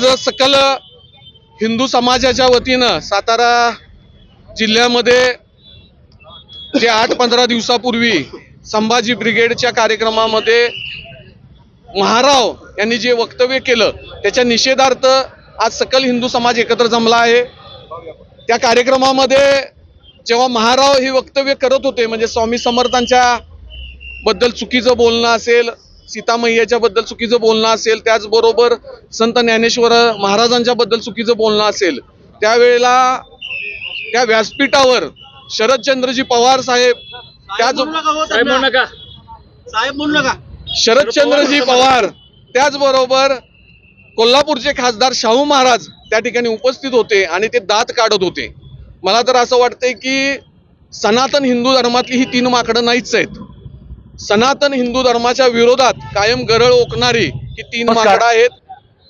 आज सकल हिंदू समाजाच्या वतीनं सातारा जिल्ह्यामध्ये जे आठ पंधरा दिवसापूर्वी संभाजी ब्रिगेडच्या कार्यक्रमामध्ये महाराव यांनी जे वक्तव्य केलं त्याच्या निषेधार्थ आज सकल हिंदू समाज एकत्र जमला आहे. त्या कार्यक्रमामध्ये जेव्हा महाराव हे वक्तव्य करत होते म्हणजे स्वामी समर्थांच्या बद्दल चुकीचं बोलणं असेल सीतामय्याच्या बद्दल चुकीचं बोलणं असेल त्याचबरोबर संत ज्ञानेश्वर महाराजांच्या बद्दल चुकीचं बोलणं असेल त्यावेळेला त्या व्यासपीठावर शरदचंद्रजी पवार साहेब त्याच साहेब म्हणू नका नका. शरदचंद्रजी पवार त्याचबरोबर कोल्हापूरचे खासदार शाहू महाराज त्या ठिकाणी उपस्थित होते आणि ते दात काढत होते. मला तर असं वाटतंय की सनातन हिंदू धर्मातली ही तीन माकडं नाहीच आहेत. सनातन हिंदू धर्माच्या विरोधात कायम गरळ ओकणारी ही तीन. माकडं आहेत.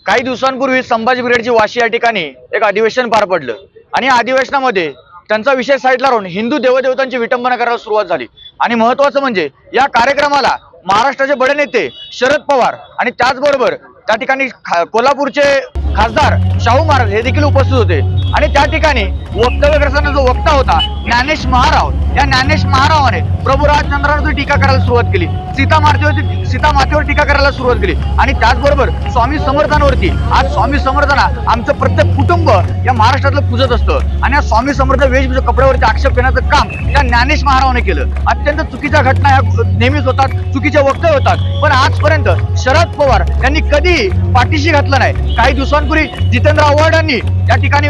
काही दिवसांपूर्वी संभाजी ब्रिगेडची वाशी या ठिकाणी एक अधिवेशन पार पडलं. आणि या अधिवेशनामध्ये त्यांचा विषय साईडला राहून हिंदू देवदेवतांची विटंबना करायला सुरुवात झाली. आणि महत्वाचं म्हणजे या कार्यक्रमाला महाराष्ट्राचे बडे नेते शरद पवार आणि त्याचबरोबर त्या ठिकाणी कोल्हापूरचे खासदार शाहू महाराज हे देखील उपस्थित होते. आणि त्या ठिकाणी वक्तव्यग्रस्तांचा जो वक्ता होता ज्ञानेश महाराव या ज्ञानेश महारावाने प्रभू राजचंद्रावरती टीका करायला सुरुवात केली. सीता मातेवरती सीता मातेवर टीका करायला सुरुवात केली. आणि त्याचबरोबर स्वामी समर्थांवरती आज स्वामी समर्थांना आमचं प्रत्येक कुटुंब या महाराष्ट्रातलं पूजत असतं. आणि या स्वामी समर्थ वेशभूषा कपड्यावरती आक्षेप घेण्याचं काम त्या ज्ञानेश महारावाने केलं. अत्यंत चुकीच्या घटना ह्या नेहमीच होतात चुकीचे वक्तव्य होतात. पण आजपर्यंत शरद पवार यांनी कधीही पाठीशी घातलं नाही. काही दिवसांपूर्वी जितेंद्र आव्हाडांनी या ठिकाणी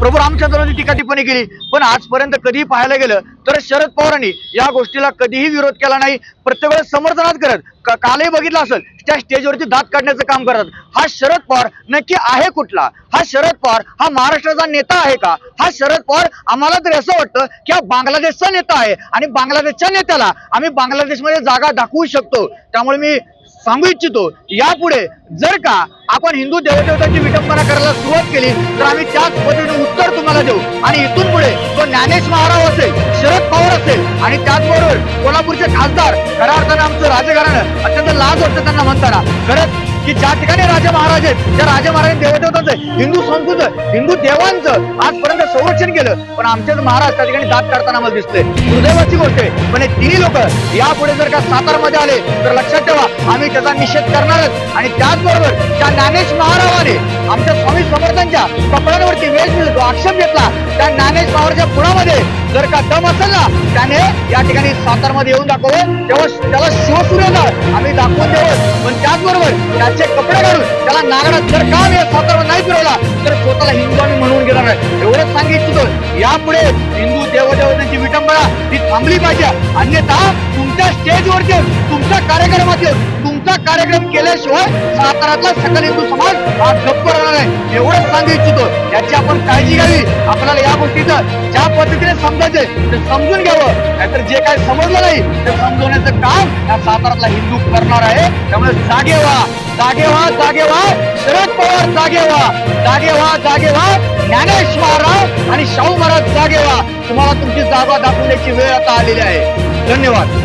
प्रभू रामचंद्रांनी टीका टिप्पणी केली. पण आजपर्यंत कधीही पाहायला गेलं तर शरद पवारांनी या गोष्टीला कधीही विरोध केला नाही. प्रत्येक वेळेस समर्थनात करत. कालही बघितलं असेल त्या स्टेजवरती दात काढण्याचं काम करतात. हा शरद पवार नक्की आहे कुठला? हा शरद पवार हा महाराष्ट्राचा नेता आहे का? हा शरद पवार आम्हाला तरी असं वाटतं की हा बांगलादेशचा नेता आहे. आणि बांगलादेशच्या नेत्याला आम्ही बांगलादेशमध्ये जागा दाखवू शकतो. त्यामुळे मी सांगू इच्छितो यापुढे जर का आपण हिंदू देवदेवतांची विटंबना करायला सुरुवात केली तर आम्ही त्याच पद्धतीने उत्तर तुम्हाला देऊ. आणि इथून पुढे तो ज्ञानेश महाराव असेल शरद पवार असेल आणि त्याचबरोबर कोल्हापूरचे खासदार खऱ्या अर्थाने आमचं राजकारण अत्यंत लाज वाटतं त्यांना म्हणताना. खरंच की ज्या ठिकाणी राजा महाराज आहेत त्या राजा महाराज देवदेवतांचं हिंदू संस्कृत हिंदू देवांचं आजपर्यंत संरक्षण केलं पण आमचेच महाराज त्या ठिकाणी दात काढताना मला दिसते दुर्दैवाची गोष्ट आहे पण हे तिन्ही लोक यापुढे जर का सातारमध्ये आले तर लक्षात ठेवा आम्ही त्याचा निषेध करणारच. आणि त्याचबरोबर त्या ज्ञानेश महाराजाने आमच्या स्वामी समर्थांच्या कपड्यांवरती वेश जो आक्षेप घेतला. त्या ज्ञानेश पवारच्या पुण्यामध्ये जर का दम असेल ना त्याने या ठिकाणी सातारमध्ये येऊन दाखवलं. तेव्हा त्याला शिवसूर्यला आम्ही दाखवून देऊ. पण त्याचबरोबर त्याचे कपडे घालून त्याला नागरात जर का वेळ सातारा नाही फिरवला तर स्वतःला हिंदू आम्ही म्हणून गेला नाही एवढंच सांगितलं यापुढे हिंदू देवदेवतांची विटंबना ही थांबली पाहिजे. अन्यथा तुमच्या स्टेजवरती तुमच्या कार्यक्रमात असा कार्यक्रम केल्याशिवाय साताऱ्यातला सकल हिंदू समाज हा गप्प राहणार आहे एवढंच सांगू इच्छितो. याची आपण काळजी घ्यावी. आपल्याला या गोष्टीचं ज्या पद्धतीने समजायचं ते समजून घ्यावं. नाहीतर जे काही समजलं नाही ते समजवण्याचं काम या साताऱ्यातला हिंदू करणार आहे. त्यामुळे जागे व्हा. जागे व्हा जागे व्हा. शरद पवार जागे व्हा. जागे व्हा जागे व्हा. ज्ञानेश महाराज आणि शाहू महाराज जागे व्हा. तुम्हाला तुमची जागा दाखवण्याची वेळ आता आलेली आहे. धन्यवाद.